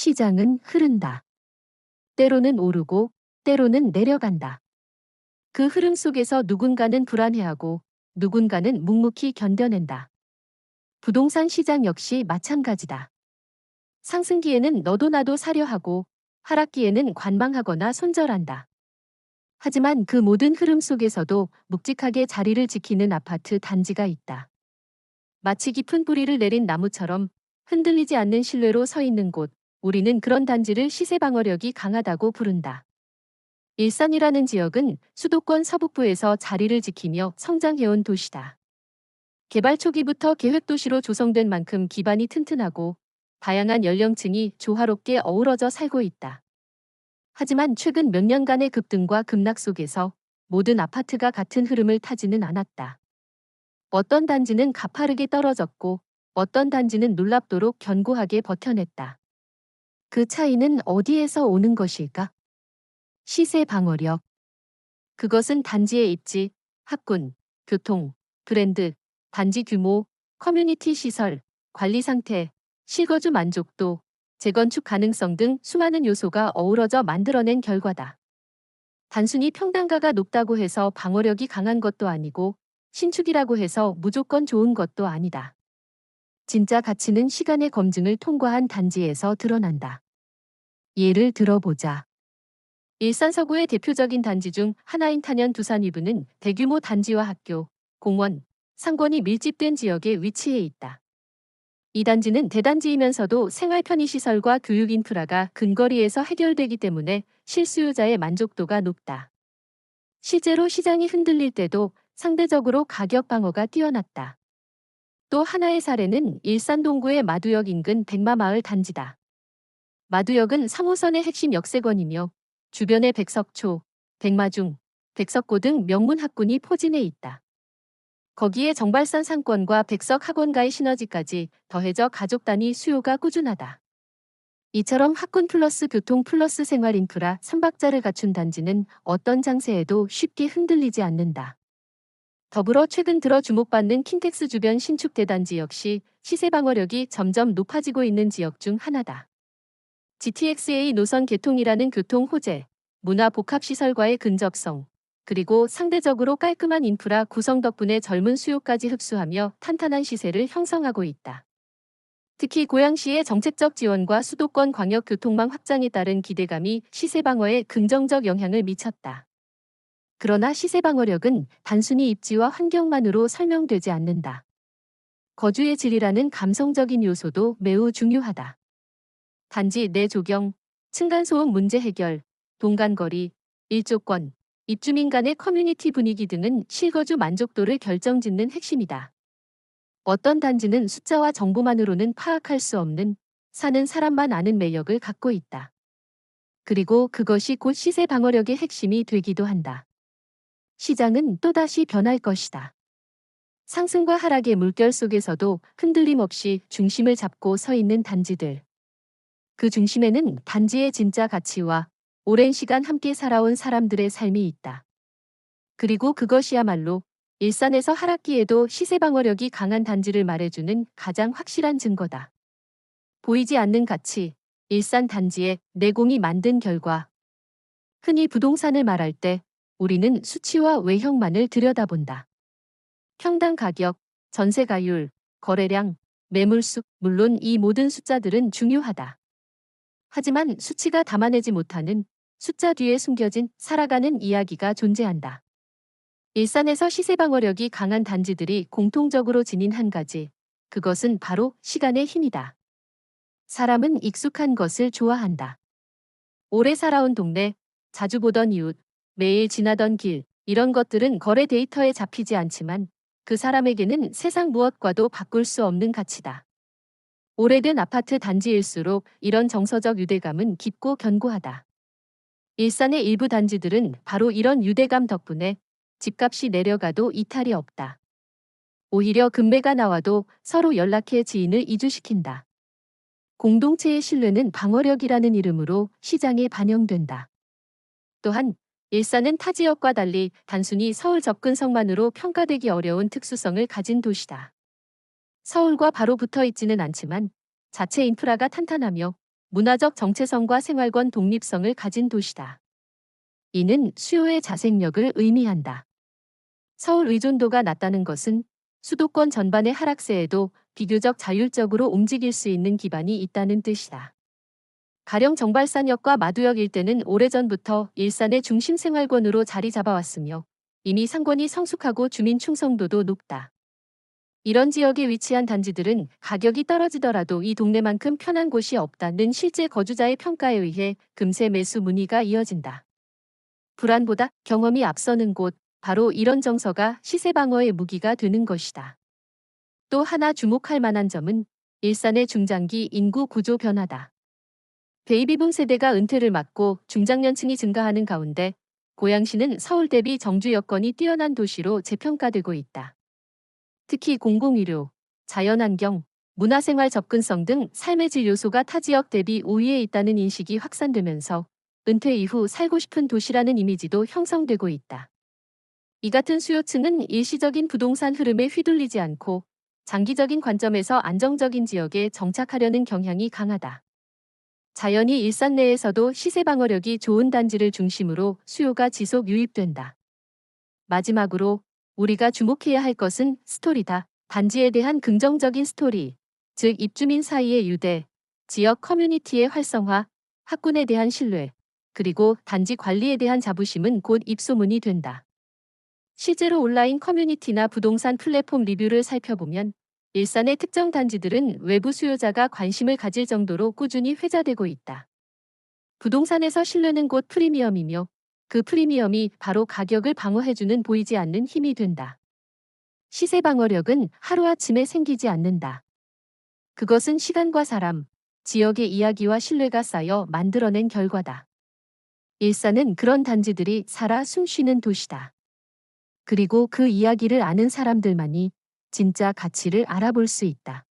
시장은 흐른다. 때로는 오르고 때로는 내려간다. 그 흐름 속에서 누군가는 불안해하고 누군가는 묵묵히 견뎌낸다. 부동산 시장 역시 마찬가지다. 상승기에는 너도 나도 사려 하고 하락기에는 관망하거나 손절한다. 하지만 그 모든 흐름 속에서도 묵직하게 자리를 지키는 아파트 단지가 있다. 마치 깊은 뿌리를 내린 나무처럼 흔들리지 않는 신뢰로 서 있는 곳, 우리는 그런 단지를 시세 방어력이 강하다고 부른다. 일산이라는 지역은 수도권 서북부에서 자리를 지키며 성장해온 도시다. 개발 초기부터 계획도시로 조성된 만큼 기반이 튼튼하고 다양한 연령층이 조화롭게 어우러져 살고 있다. 하지만 최근 몇 년간의 급등과 급락 속에서 모든 아파트가 같은 흐름을 타지는 않았다. 어떤 단지는 가파르게 떨어졌고 어떤 단지는 놀랍도록 견고하게 버텨냈다. 그 차이는 어디에서 오는 것일까? 시세 방어력. 그것은 단지의 입지, 학군, 교통, 브랜드, 단지 규모, 커뮤니티 시설, 관리 상태, 실거주 만족도, 재건축 가능성 등 수많은 요소가 어우러져 만들어낸 결과다. 단순히 평단가가 높다고 해서 방어력이 강한 것도 아니고 신축이라고 해서 무조건 좋은 것도 아니다. 진짜 가치는 시간의 검증을 통과한 단지에서 드러난다. 예를 들어보자. 일산 서구의 대표적인 단지 중 하나인 탄현 두산 이브는 대규모 단지와 학교, 공원, 상권이 밀집된 지역에 위치해 있다. 이 단지는 대단지이면서도 생활 편의시설과 교육 인프라가 근거리에서 해결되기 때문에 실수요자의 만족도가 높다. 실제로 시장이 흔들릴 때도 상대적으로 가격 방어가 뛰어났다. 또 하나의 사례는 일산 동구의 마두역 인근 백마마을 단지다. 마두역은 3호선의 핵심 역세권이며 주변에 백석초, 백마중, 백석고 등 명문 학군이 포진해 있다. 거기에 정발산 상권과 백석 학원가의 시너지까지 더해져 가족 단위 수요가 꾸준하다. 이처럼 학군 플러스 교통 플러스 생활 인프라 3박자를 갖춘 단지는 어떤 장세에도 쉽게 흔들리지 않는다. 더불어 최근 들어 주목받는 킨텍스 주변 신축 대단지 역시 시세 방어력이 점점 높아지고 있는 지역 중 하나다. GTX-A 노선 개통이라는 교통 호재, 문화 복합 시설과의 근접성, 그리고 상대적으로 깔끔한 인프라 구성 덕분에 젊은 수요까지 흡수하며 탄탄한 시세를 형성하고 있다. 특히 고양시의 정책적 지원과 수도권 광역 교통망 확장에 따른 기대감이 시세 방어에 긍정적 영향을 미쳤다. 그러나 시세 방어력은 단순히 입지와 환경만으로 설명되지 않는다. 거주의 질이라는 감성적인 요소도 매우 중요하다. 단지 내 조경, 층간소음 문제 해결, 동간거리, 일조권, 입주민 간의 커뮤니티 분위기 등은 실거주 만족도를 결정짓는 핵심이다. 어떤 단지는 숫자와 정보만으로는 파악할 수 없는 사는 사람만 아는 매력을 갖고 있다. 그리고 그것이 곧 시세 방어력의 핵심이 되기도 한다. 시장은 또다시 변할 것이다. 상승과 하락의 물결 속에서도 흔들림 없이 중심을 잡고 서 있는 단지들. 그 중심에는 단지의 진짜 가치와 오랜 시간 함께 살아온 사람들의 삶이 있다. 그리고 그것이야말로 일산에서 하락기에도 시세 방어력이 강한 단지를 말해주는 가장 확실한 증거다. 보이지 않는 가치, 일산 단지의 내공이 만든 결과. 흔히 부동산을 말할 때 우리는 수치와 외형만을 들여다본다. 평당 가격, 전세가율, 거래량, 매물수, 물론 이 모든 숫자들은 중요하다. 하지만 수치가 담아내지 못하는 숫자 뒤에 숨겨진 살아가는 이야기가 존재한다. 일산에서 시세 방어력이 강한 단지들이 공통적으로 지닌 한 가지, 그것은 바로 시간의 힘이다. 사람은 익숙한 것을 좋아한다. 오래 살아온 동네, 자주 보던 이웃, 매일 지나던 길, 이런 것들은 거래 데이터에 잡히지 않지만 그 사람에게는 세상 무엇과도 바꿀 수 없는 가치다. 오래된 아파트 단지일수록 이런 정서적 유대감은 깊고 견고하다. 일산의 일부 단지들은 바로 이런 유대감 덕분에 집값이 내려가도 이탈이 없다. 오히려 금매가 나와도 서로 연락해 지인을 이주시킨다. 공동체의 신뢰는 방어력이라는 이름으로 시장에 반영된다. 또한 일산은 타 지역과 달리 단순히 서울 접근성만으로 평가되기 어려운 특수성을 가진 도시다. 서울과 바로 붙어 있지는 않지만 자체 인프라가 탄탄하며 문화적 정체성과 생활권 독립성을 가진 도시다. 이는 수요의 자생력을 의미한다. 서울 의존도가 낮다는 것은 수도권 전반의 하락세에도 비교적 자율적으로 움직일 수 있는 기반이 있다는 뜻이다. 가령 정발산역과 마두역 일대는 오래전부터 일산의 중심 생활권으로 자리 잡아왔으며 이미 상권이 성숙하고 주민 충성도도 높다. 이런 지역에 위치한 단지들은 가격이 떨어지더라도 이 동네만큼 편한 곳이 없다는 실제 거주자의 평가에 의해 금세 매수 문의가 이어진다. 불안보다 경험이 앞서는 곳, 바로 이런 정서가 시세 방어의 무기가 되는 것이다. 또 하나 주목할 만한 점은 일산의 중장기 인구 구조 변화다. 베이비붐 세대가 은퇴를 맞고 중장년층이 증가하는 가운데 고양시는 서울 대비 정주 여건이 뛰어난 도시로 재평가되고 있다. 특히 공공의료, 자연환경, 문화생활 접근성 등 삶의 질 요소가 타 지역 대비 우위에 있다는 인식이 확산되면서 은퇴 이후 살고 싶은 도시라는 이미지도 형성되고 있다. 이 같은 수요층은 일시적인 부동산 흐름에 휘둘리지 않고 장기적인 관점에서 안정적인 지역에 정착하려는 경향이 강하다. 자연히 일산 내에서도 시세 방어력이 좋은 단지를 중심으로 수요가 지속 유입된다. 마지막으로 우리가 주목해야 할 것은 스토리다. 단지에 대한 긍정적인 스토리, 즉 입주민 사이의 유대, 지역 커뮤니티의 활성화, 학군에 대한 신뢰, 그리고 단지 관리에 대한 자부심은 곧 입소문이 된다. 실제로 온라인 커뮤니티나 부동산 플랫폼 리뷰를 살펴보면 일산의 특정 단지들은 외부 수요자가 관심을 가질 정도로 꾸준히 회자되고 있다. 부동산에서 신뢰는 곧 프리미엄이며 그 프리미엄이 바로 가격을 방어해주는 보이지 않는 힘이 된다. 시세 방어력은 하루아침에 생기지 않는다. 그것은 시간과 사람, 지역의 이야기와 신뢰가 쌓여 만들어낸 결과다. 일산은 그런 단지들이 살아 숨쉬는 도시다. 그리고 그 이야기를 아는 사람들만이 진짜 가치를 알아볼 수 있다.